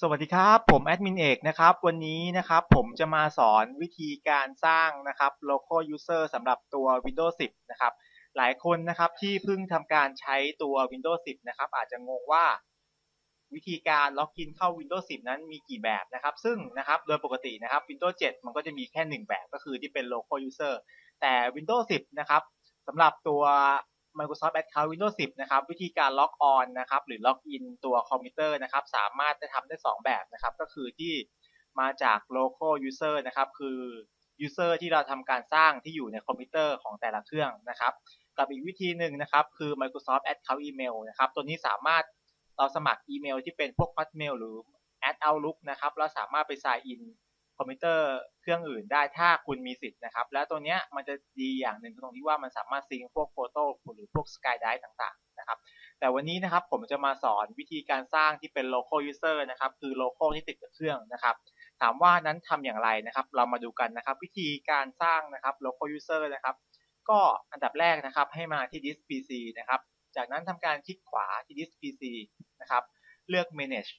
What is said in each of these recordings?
สวัสดีครับ ผมแอดมินเอกนะครับ วันนี้นะครับผมจะมาสอนวิธีการสร้างนะครับ local user สำหรับตัว Windows 10 นะครับ หลายคนนะครับที่เพิ่งทำการใช้ตัว Windows 10 นะครับ อาจจะงงว่าวิธีการล็อกอินเข้า Windows 10 นั้นมีกี่แบบนะครับ ซึ่งนะครับโดยปกตินะครับ Windows 7 มันก็จะมีแค่ 1 แบบก็คือที่เป็น local user แต่ Windows 10 นะครับสำหรับตัว Microsoft Account Windows 10 นะครับ วิธีการล็อกออนนะครับ หรือล็อกอินตัวคอมพิวเตอร์นะครับ สามารถจะทำได้ 2 แบบนะครับ ก็คือที่มาจาก local user นะครับ คือ user ที่เราทำการสร้างที่อยู่ในคอมพิวเตอร์ของแต่ละเครื่องนะครับ กับอีกวิธีหนึ่งนะครับ คือ Microsoft Account Email นะครับ ตัวนี้สามารถเราสมัครอีเมลที่เป็นพวก Hotmail หรือ Ad Outlook นะครับ เราสามารถไป sign in คอมพิวเตอร์เครื่องอื่นได้ถ้าคุณมีสิทธิ์นะครับ และตัวเนี้ยมันจะดีอย่างหนึ่งตรงที่ว่ามันสามารถซิงพวกโฟโต้หรือพวก Skydive ต่างๆนะครับแต่วันนี้นะครับผมจะมาสอนวิธีการสร้างที่เป็น local user นะครับคือ local ที่ติดกับเครื่องนะครับ ถามว่านั้นทำอย่างไรนะครับ เรามาดูกันนะครับ วิธีการสร้างนะครับ local user นะครับ ก็อันดับแรกนะครับให้มาที่ disk PC นะครับ จากนั้นทำการคลิกขวาที่ disk PC นะครับเลือก manage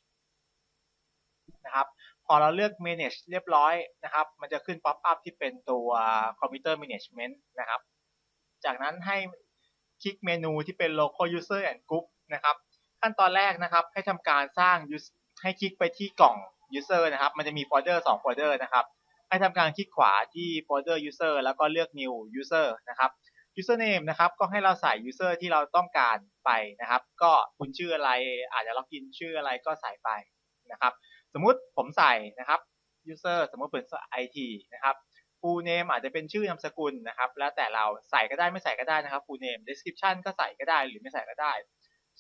นะครับพอเราเลือก manage เรียบร้อยนะครับ มันจะขึ้น pop up ที่เป็นตัว computer management นะครับ จากนั้นให้คลิกเมนูที่เป็น local user and group นะครับ ขั้นตอนแรกนะครับให้ทำการสร้าง ให้คลิกไปที่กล่อง user นะครับ มันจะมีโฟลเดอร์2โฟลเดอร์นะครับ ให้ทำการคลิกขวาที่โฟลเดอร์ user แล้วก็เลือก new user นะครับ username นะครับ ก็ให้เราใส่ user ที่เราต้องการไปนะครับ ก็คุณชื่ออะไร อาจจะล็อกอินชื่ออะไรก็ใส่ไปนะครับ สมมุติผมใส่นะครับ user สมมติเป็น IT นะครับ full name อาจจะเป็นชื่อนามสกุลนะครับ แล้วแต่เราใส่ก็ได้ไม่ใส่ก็ได้นะครับ full name description ก็ใส่ก็ได้หรือไม่ใส่ก็ได้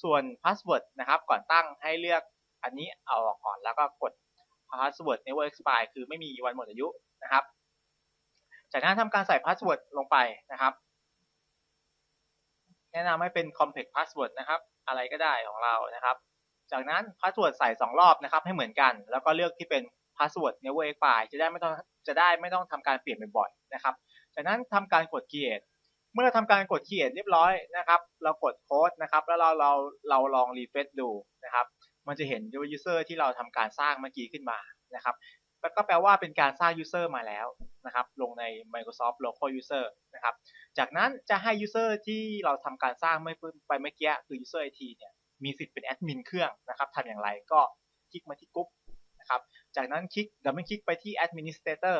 ส่วน password นะครับ ก่อนตั้งให้เลือกอันนี้เอาออกก่อนแล้วก็กด password never expire คือไม่มีวันหมดอายุนะครับ จากนั้นทำการใส่ password ลงไปนะครับ แนะนำให้เป็น complex password นะครับ อะไรก็ได้ของเรานะครับ จากนั้น password ใส่2รอบนะครับให้เหมือนกัน แล้วก็เลือกที่เป็น password never expire จะได้ไม่ต้องจะได้ไม่ต้องทำการเปลี่ยนบ่อยๆนะครับ จากนั้นทำการกด create เมื่อเราทำการกด create เรียบร้อยนะครับ เรากดโค้ดนะครับ แล้วเราเราเราลอง refresh ดูนะครับ มันจะเห็น user ที่เราทำการสร้างเมื่อกี้ขึ้นมานะครับก็แปลว่าเป็นการสร้าง user มาแล้วนะครับ ลงใน Microsoft Local User นะครับ จากนั้นจะให้ user ที่เราทำการสร้างไม่ไปเมื่อกี้คือ user IT เนี่ย มีสิทธิ์เป็นแอดมินเครื่องนะครับทำอย่างไรก็คลิกมาที่กรุ๊ปนะครับ จากนั้นคลิกดับเบิลคลิกไปที่ administrator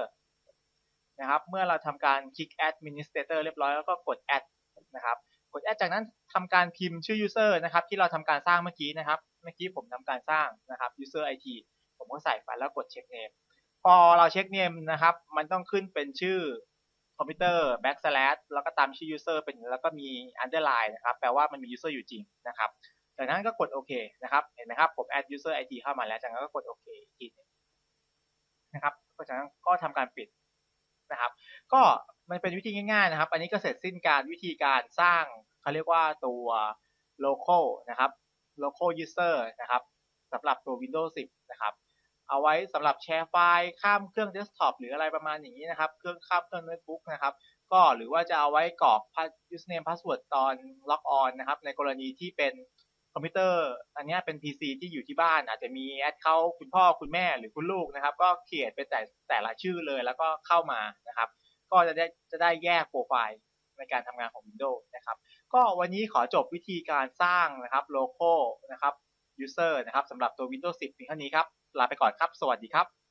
นะครับ เมื่อเราทำการคลิก administrator เรียบร้อยแล้วก็กด add นะครับกด add จากนั้นทำการพิมพ์ชื่อ user นะครับ ที่เราทำการสร้างเมื่อกี้นะครับ เมื่อกี้ผมทำการสร้างนะครับ user IT ผมก็ใส่ไปแล้วกด check name พอเราเช็คเนมนะครับ มันต้องขึ้นเป็นชื่อคอมพิวเตอร์ backslash แล้วก็ตามชื่อ user เป็นแล้วก็มี underline นะครับ แปลว่ามันมี user อยู่จริงนะครับ จากนั้นก็กดโอเคนะครับ เห็นไหมครับ ผม add user ID เข้ามาแล้วจากนั้นก็กดโอเคอีกทีนะครับก็จากนั้นก็ทำการปิดนะครับ ก็มันเป็นวิธีง่ายๆนะครับ อันนี้ก็เสร็จสิ้นการวิธีการสร้างเขาเรียกว่าตัว local นะครับ local user นะครับสำหรับตัว Windows 10 นะครับ เอาไว้สำหรับแชร์ไฟล์ข้ามเครื่องเดสก์ท็อปหรืออะไรประมาณอย่างนี้นะครับ เครื่องข้ามเครื่องโน้ตบุ๊กนะครับ ก็หรือว่าจะเอาไว้กรอก username password ตอนล็อกออนนะครับ ในกรณีที่เป็น อมพิวเตอร์อันนี้เป็น PC ที่อยู่ที่บ้าน อาจจะมีแอดเข้าคุณพ่อคุณแม่หรือคุณลูกนะครับ ก็เขียนไปแต่แต่ละชื่อเลยแล้วก็เข้ามานะครับ ก็จะได้จะได้แยกโปรไฟล์ในการทำงานของ Windows นะครับ ก็วันนี้ขอจบวิธีการสร้างนะครับโลโก้นะครับ user นะครับสำหรับตัว Windows 10เพียงเท่านี้ครับ ลาไปก่อนครับ สวัสดีครับ